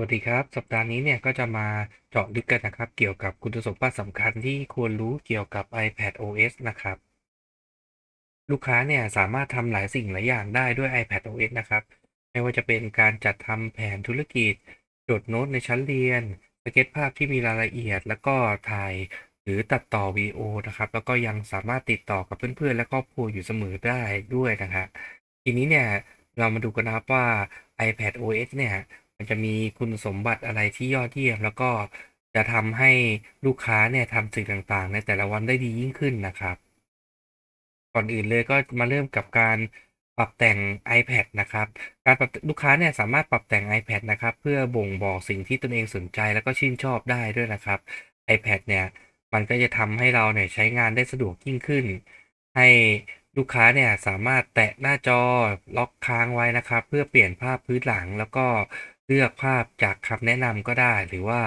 วัสดีครับ สัปดาห์นี้เนี่ยก็จะมาเจาะลึกกันนะครับ เกี่ยวกับคุณสมบัติสำคัญที่ควรรู้เกี่ยวกับ iPad OS นะครับ ลูกค้าเนี่ยสามารถทำหลายสิ่งหลายอย่างได้ด้วย iPad OS นะครับ ไม่ว่าจะเป็นการจัดทำแผนธุรกิจ จดโน้ตในชั้นเรียน สเก็ตภาพที่มีรายละเอียด แล้วก็ถ่ายหรือตัดต่อวิดีโอนะครับ แล้วก็ยังสามารถติดต่อกับเพื่อนๆ และครอบครัวอยู่เสมอได้ด้วยนะครับทีนี้เนี่ยเรามาดูกันนะครับว่า iPad OS เนี่ย มันจะมีคุณสมบัติอะไรที่ยอดเยี่ยม แล้วก็จะทำให้ลูกค้าเนี่ยทำสิ่งต่างๆ ในแต่ละวันได้ดียิ่งขึ้นนะครับ ก่อนอื่นเลยก็มาเริ่มกับการปรับแต่ง iPad นะครับ การปรับลูกค้าเนี่ยสามารถปรับแต่ง iPad นะครับ เพื่อบ่งบอกสิ่งที่ตนเองสนใจแล้วก็ชื่นชอบได้ด้วยนะครับ iPad เนี่ยมันก็จะทำให้เราเนี่ยใช้งานได้สะดวกยิ่งขึ้น ให้ลูกค้าเนี่ยสามารถแตะหน้าจอล็อกค้างไว้นะครับ เพื่อเปลี่ยนภาพพื้นหลังแล้วก็ เลือกภาพจากคำแนะนำก็ได้ หรือว่า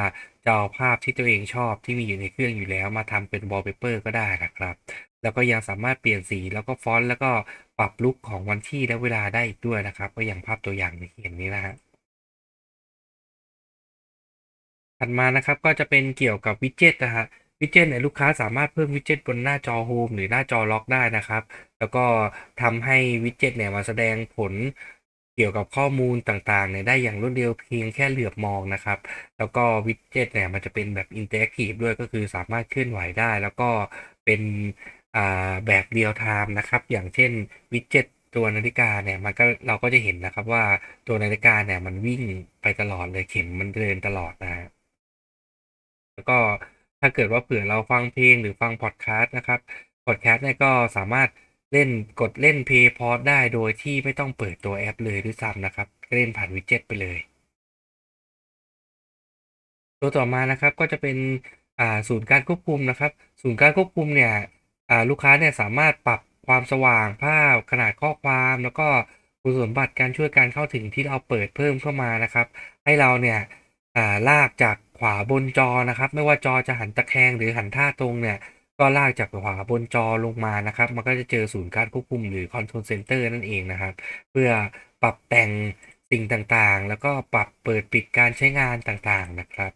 จะเอาภาพที่ตัวเองชอบที่มีอยู่ในเครื่องอยู่แล้วมาทำเป็น wallpaper ก็ได้นะครับ แล้วก็ยังสามารถเปลี่ยนสีแล้วก็ฟอนต์แล้วก็ปรับลุคของวันที่และเวลาได้อีกด้วยนะครับ ก็อย่างภาพตัวอย่างที่เห็นนี้นะฮะถัดมานะครับก็จะเป็นเกี่ยวกับวิดเจ็ตนะฮะวิดเจ็ตเนี่ยลูกค้าสามารถเพิ่มวิดเจ็ตบนหน้าจอโฮมหรือหน้าจอล็อกได้นะครับ แล้วก็ทำให้วิดเจ็ตเนี่ยมาแสดงผล กี่ยวกับข้อมูลต่างๆเนี่ยได้อย่างรวดเร็วเพียงแค่เหลือบมองนะครับ แล้วก็วิดเจ็ตเนี่ยมันจะเป็นแบบอินเตอร์แอคทีฟด้วยก็คือสามารถเคลื่อนไหวได้ แล้วก็เป็นแบบเรียลไทม์นะครับ อย่างเช่นวิดเจ็ตตัวนาฬิกาเนี่ยมันก็เราก็จะเห็นนะครับว่าตัวนาฬิกาเนี่ยมันวิ่งไปตลอดเลยเข็มมันเดินตลอดนะแล้วก็ถ้าเกิดว่าเผื่อเราฟังเพลงหรือฟังพอดแคสต์นะครับพอดแคสต์เนี่ยก็สามารถ เล่นกดเล่นเพย์พอดได้โดยที่ไม่ต้องเปิดตัวแอปเลยด้วยซ้ำนะครับ เล่นผ่านวิดเจ็ตไปเลย ตัวต่อมานะครับก็จะเป็นศูนย์การควบคุมนะครับ ศูนย์การควบคุมเนี่ยลูกค้าเนี่ยสามารถปรับความสว่างภาพขนาดข้อความ แล้วก็คุณสมบัติการช่วยการเข้าถึงที่เราเปิดเพิ่มเข้ามานะครับ ให้เราเนี่ยลากจากขวาบนจอนะครับ ไม่ว่าจอจะหันตะแคงหรือหันท่าตรงเนี่ย ก็ลากจากขวาบนจอลงมานะครับ มันก็จะเจอศูนย์การควบคุมหรือ Control Center นั่นเองนะครับ เพื่อปรับแต่งสิ่งต่างๆ แล้วก็ปรับเปิดปิดการใช้งานต่างๆนะครับ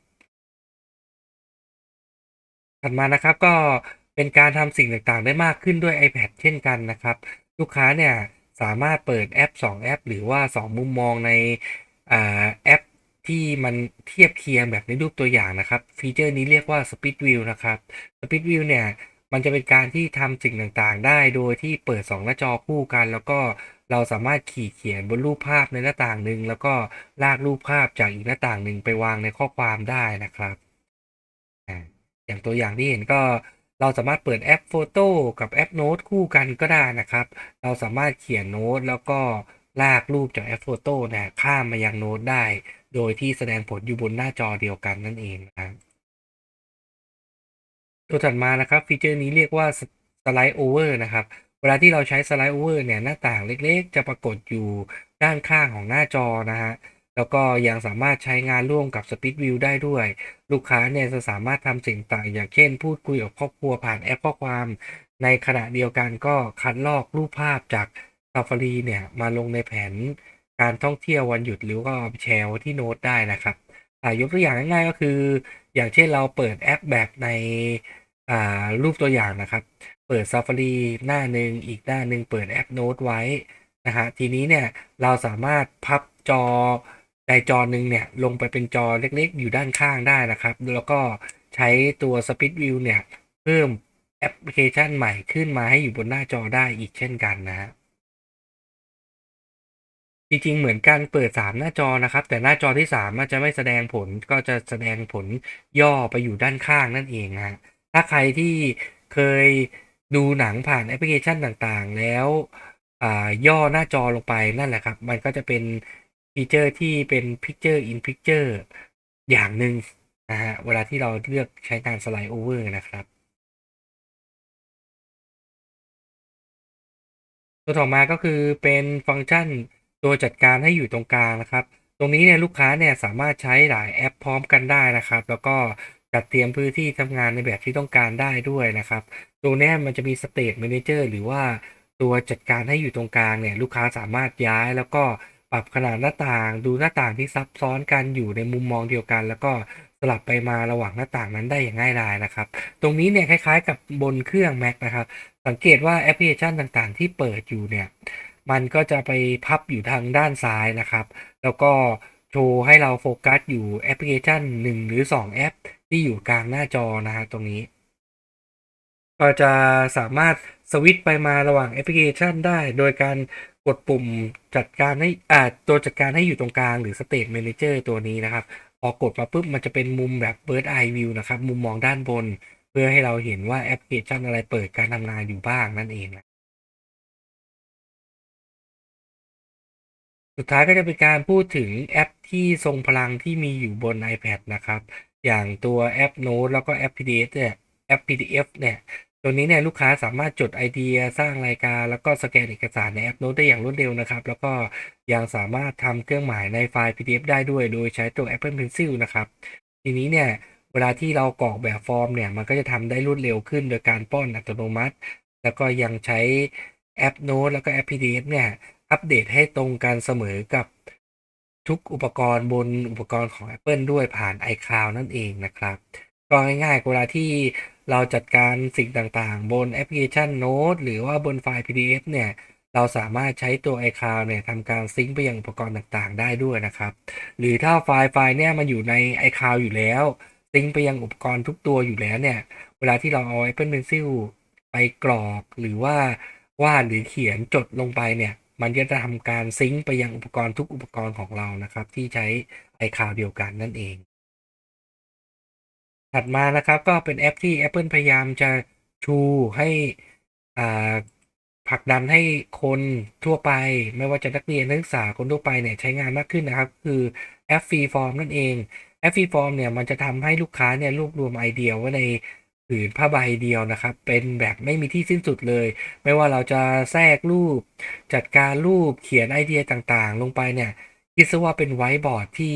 ถัดมานะครับก็เป็นการทำสิ่งต่างๆ ได้มากขึ้นด้วย iPad เช่นกันนะครับ ลูกค้าเนี่ยสามารถเปิดแอป 2 แอป หรือว่า 2 มุมมองในอแอป ที่มันเทียบเคียงแบบในรูปตัวอย่างนะครับ ฟีเจอร์นี้เรียกว่า Split View นะครับ Split View เนี่ย มันจะเป็นการที่ทำสิ่งต่างๆ ได้โดยที่เปิด 2 หน้าจอคู่กัน แล้วก็เราสามารถขีดเขียนบนรูปภาพในหน้าต่างหนึ่งแล้วก็ลากรูปภาพจากอีกหน้าต่างหนึ่งไปวางในข้อความได้นะครับอ่าอย่างตัวอย่างที่เห็นก็เราสามารถเปิดแอปโฟโต้กับแอปโน้ตคู่กันก็ได้นะครับ เราสามารถเขียนโน้ตแล้วก็ลากรูปจากแอปโฟโต้เนี่ยข้ามมายังโน้ตได้ โดยที่แสดงผลอยู่บนหน้าจอเดียวกันนั่นเองนะครับตัวถัดมานะครับฟีเจอร์นี้เรียกว่าสไลด์โอเวอร์นะครับ เวลาที่เราใช้สไลด์โอเวอร์เนี่ยหน้าต่างเล็กๆ จะปรากฏอยู่ด้านข้างของหน้าจอนะฮะแล้วก็ยังสามารถใช้งานร่วมกับ Split View ได้ด้วย ลูกค้าเนี่ยจะสามารถทำสิ่งต่างอย่างเช่น พูดคุยกับครอบครัวผ่านแอปข้อความ ในขณะเดียวกันก็คัดลอกรูปภาพจาก Safari เนี่ยมาลงในแผน การท่องเที่ยววันหยุดหรือก็แชร์ที่โน้ตได้นะครับยกตัวอย่างง่ายๆก็คือ อย่างเช่นเราเปิดแอปแบบในรูปตัวอย่างนะครับ เปิด Safari หน้าหนึ่งอีกหน้าหนึ่งเปิดแอปโน้ตไว้นะฮะทีนี้เนี่ยเราสามารถพับจอในจอหนึ่งเนี่ยลงไปเป็นจอเล็กๆ อยู่ด้านข้างได้นะครับ แล้วก็ใช้ตัว Split View เนี่ยเพิ่มแอปพลิเคชันใหม่ขึ้นมาให้อยู่บนหน้าจอได้อีกเช่นกันนะฮะ จริงๆ เหมือนการเปิด 3 หน้าจอนะครับ แต่หน้าจอที่3มันจะไม่แสดงผลก็จะแสดงผลย่อไปอยู่ด้านข้างนั่นเองนะถ้าใครที่เคยดูหนังผ่านแอปพลิเคชันต่างๆ แล้วอ่าย่อหน้าจอลงไปนั่นแหละครับ มันก็จะเป็นฟีเจอร์ที่เป็น Picture in Picture อย่างหนึ่งนะฮะเวลาที่เราเลือกใช้การสไลด์โอเวอร์นะครับตัวต่อมาก็คือเป็นฟังก์ชัน ตัวจัดการให้อยู่ตรงกลางนะครับ ตรงนี้เนี่ยลูกค้าเนี่ยสามารถใช้หลายแอปพร้อมกันได้นะครับ แล้วก็จัดเตรียมพื้นที่ทำงานในแบบที่ต้องการได้ด้วยนะครับ ตรงนี้มันจะมี State Manager หรือว่าตัวจัดการให้อยู่ตรงกลางเนี่ยลูกค้าสามารถย้ายแล้วก็ปรับขนาดหน้าต่างดูหน้าต่างที่ซับซ้อนกันอยู่ในมุมมองเดียวกัน แล้วก็สลับไปมาระหว่างหน้าต่างนั้นได้อย่างง่ายดายนะครับ ตรงนี้เนี่ยคล้ายๆกับบนเครื่อง Mac นะครับ สังเกตว่าแอปพลิเคชันต่างๆ ที่เปิดอยู่เนี่ย มันก็จะไปพับอยู่ทางด้านซ้ายนะครับ แล้วก็โชว์ให้เราโฟกัสอยู่แอปพลิเคชัน 1 หรือ 2 แอป ที่อยู่กลางหน้าจอนะฮะตรงนี้ ก็จะสามารถสวิตช์ไปมาระหว่างแอปพลิเคชันได้ โดยการกดปุ่มจัดการให้อ่าตัวจัดการให้อยู่ตรงกลางหรือ State Manager ตัวนี้นะครับ พอกดมาปุ๊บมันจะเป็นมุมแบบ Bird Eye View นะครับ มุมมองด้านบน เพื่อให้เราเห็นว่าแอปพลิเคชันอะไรเปิดการทำงานอยู่บ้างนั่นเองนะ สุดท้ายก็จะเป็นการพูดถึงแอปที่ทรงพลังที่มีอยู่บน iPad นะครับ อย่างตัวแอป Note แล้วก็แอป PDF เนี่ยแอป PDF เนี่ยตัวนี้เนี่ยลูกค้าสามารถจดไอเดียสร้างรายการ แล้วก็สแกนเอกสารในแอป Note ได้อย่างรวดเร็วนะครับ แล้วก็ยังสามารถทำเครื่องหมายในไฟล์ PDF ได้ด้วย โดยใช้ตัว Apple Pencil นะครับ ทีนี้เนี่ยเวลาที่เรากรอกแบบฟอร์มเนี่ยมันก็จะทำได้รวดเร็วขึ้น โดยการป้อนอัตโนมัติ แล้วก็ยังใช้แอป Note แล้วก็แอป PDF เนี่ย อัปเดตให้ตรงกันเสมอกับทุกอุปกรณ์บนอุปกรณ์ของ Apple ด้วยผ่าน iCloud นั่นเองนะครับ ก็ง่ายๆเวลาที่เราจัดการสิ่งต่างๆ บนแอปพลิเคชัน Note หรือว่าบนไฟล์ PDF เนี่ย เราสามารถใช้ตัว iCloud เนี่ยทำการซิงค์ไปยังอุปกรณ์ต่างๆ ได้ด้วยนะครับ หรือถ้าไฟล์ไฟล์เนี่ยมันอยู่ใน iCloud อยู่แล้ว ซิงค์ไปยังอุปกรณ์ทุกตัวอยู่แล้วเนี่ย เวลาที่เราเอา Apple Pencil ไปกรอกหรือว่าวาดหรือเขียนจดลงไปเนี่ย มันจะทำการซิงค์ไปยังอุปกรณ์ทุกอุปกรณ์ของเรานะครับ ที่ใช้ iCloud เดียวกันนั่นเอง ถัดมานะครับก็เป็นแอปที่ Apple พยายามจะชูให้ผลักดันให้คนทั่วไป ไม่ว่าจะนักเรียนนักศึกษาคนทั่วไปเนี่ยใช้งานมากขึ้นนะครับ คือแอป Freeform นั่นเองแอป Freeform เนี่ยมันจะทำให้ลูกค้าเนี่ยรวบรวมไอเดียไว้ใน ผืนผ้าใบเดียวนะครับ เป็นแบบไม่มีที่สิ้นสุดเลย ไม่ว่าเราจะแทรกรูป จัดการรูปเขียนไอเดียต่างๆ ลงไปเนี่ยคิดซะว่าเป็นไวท์บอร์ดที่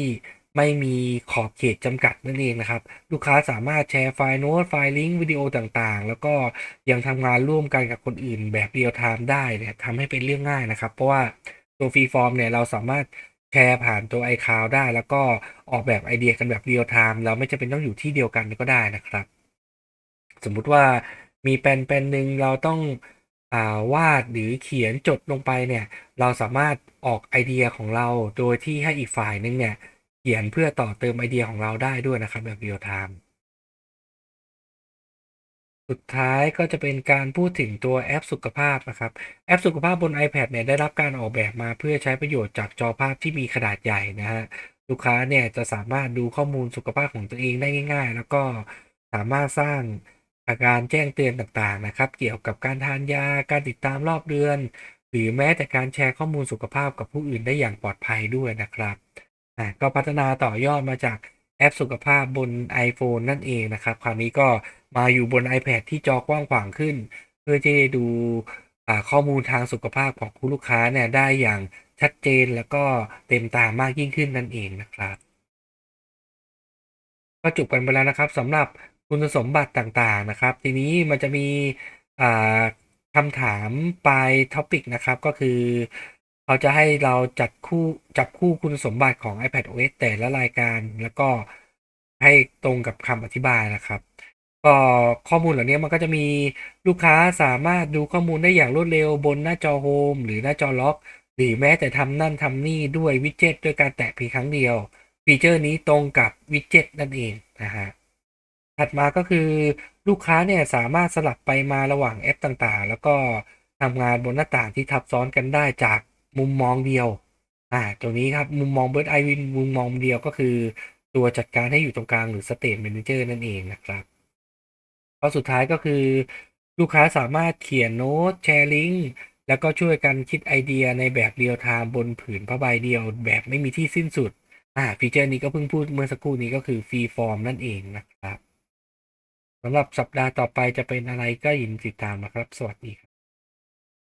ไม่มีขอบเขตจำกัดนั่นเองนะครับ ลูกค้าสามารถแชร์ไฟล์โน้ตไฟล์ลิงก์วิดีโอต่างๆ แล้วก็ยังทำงานร่วมกันกับคนอื่นแบบเรียลไทม์ได้เนี่ยทำให้เป็นเรื่องง่ายนะครับ เพราะว่าตัวฟรีฟอร์มเนี่ยเราสามารถแชร์ผ่านตัว iCloud ได้ แล้วก็ออกแบบไอเดียกันแบบเรียลไทม์เราไม่จำเป็นต้องอยู่ที่เดียวกันก็ได้นะครับ สมมุติว่ามีแปลนแปลนหนึ่งเราต้องอาวาดหรือเขียนจดลงไปเนี่ย เราสามารถออกไอเดียของเราโดยที่ให้อีกฝ่ายนึงเนี่ย เขียนเพื่อต่อเติมไอเดียของเราได้ด้วยนะครับแบบเรียลไทม์สุดท้ายก็จะเป็นการพูดถึงตัวแอปสุขภาพนะครับแอปสุขภาพบน iPad เนี่ยได้รับการออกแบบมาเพื่อใช้ประโยชน์จากจอภาพที่มีขนาดใหญ่นะฮะลูกค้าเนี่ยจะสามารถดูข้อมูลสุขภาพของตัวเองได้ง่าย ๆ แล้วก็สามารถสร้าง อาการแจ้งเตือนต่างๆนะครับ เกี่ยวกับการทานยาการติดตามรอบเดือน หรือแม้แต่การแชร์ข้อมูลสุขภาพกับผู้อื่นได้อย่างปลอดภัยด้วยนะครับอ่าก็พัฒนาต่อยอดมาจากแอปสุขภาพบน iPhone นั่นเองนะครับ คราวนี้ก็มาอยู่บน iPad ที่จอกว้างขวางขึ้น เพื่อจะดูข้อมูลทางสุขภาพของผู้ลูกค้าเนี่ยได้อย่างชัดเจนแล้วก็เต็มตามากยิ่งขึ้นนั่นเองนะครับ ก็จบกันไปแล้วนะครับสำหรับ คุณสมบัติต่างๆนะครับ ทีนี้มันจะมีอ่าคำถามปลายท็อปิกนะครับ ก็คือเขาจะให้เราจัดคู่จับคู่คุณสมบัติของ iPad OS แต่ละรายการแล้วก็ให้ตรงกับคำอธิบายนะครับก็ข้อมูลเหล่านี้มันก็จะมีลูกค้าสามารถดูข้อมูลได้อย่างรวดเร็วบนหน้าจอโฮมหรือหน้าจอล็อก หรือแม้แต่ทำนั่นทำนี่ด้วยวิดเจ็ตด้วยการแตะเพียงครั้งเดียว ฟีเจอร์นี้ตรงกับวิดเจ็ตนั่นเองนะฮะ ถัดมาก็คือลูกค้าเนี่ยสามารถสลับไปมาระหว่างแอปต่างๆ แล้วก็ทำงานบนหน้าต่างที่ทับซ้อนกันได้จากมุมมองเดียวอ่าตรงนี้ครับมุมมองเบิร์ดไอวินมุมมองเดียวก็คือตัวจัดการให้อยู่ตรงกลางหรือ State Manager นั่นเองนะครับข้อสุดท้ายก็คือ ลูกค้าสามารถเขียนโน้ตแชร์ลิงก์แล้วก็ช่วยกันคิดไอเดียในแบบเรียลไทม์บนผืนผ้าใบเดียวแบบไม่มีที่สิ้นสุดอ่าฟีเจอร์นี้ก็เพิ่งพูดเมื่อสักครู่นี้ก็คือฟรีฟอร์มนั่นเองนะครับ สำหรับสัปดาห์ต่อไปจะเป็นอะไรก็ยินดีติดตามนะครับ สวัสดีครับ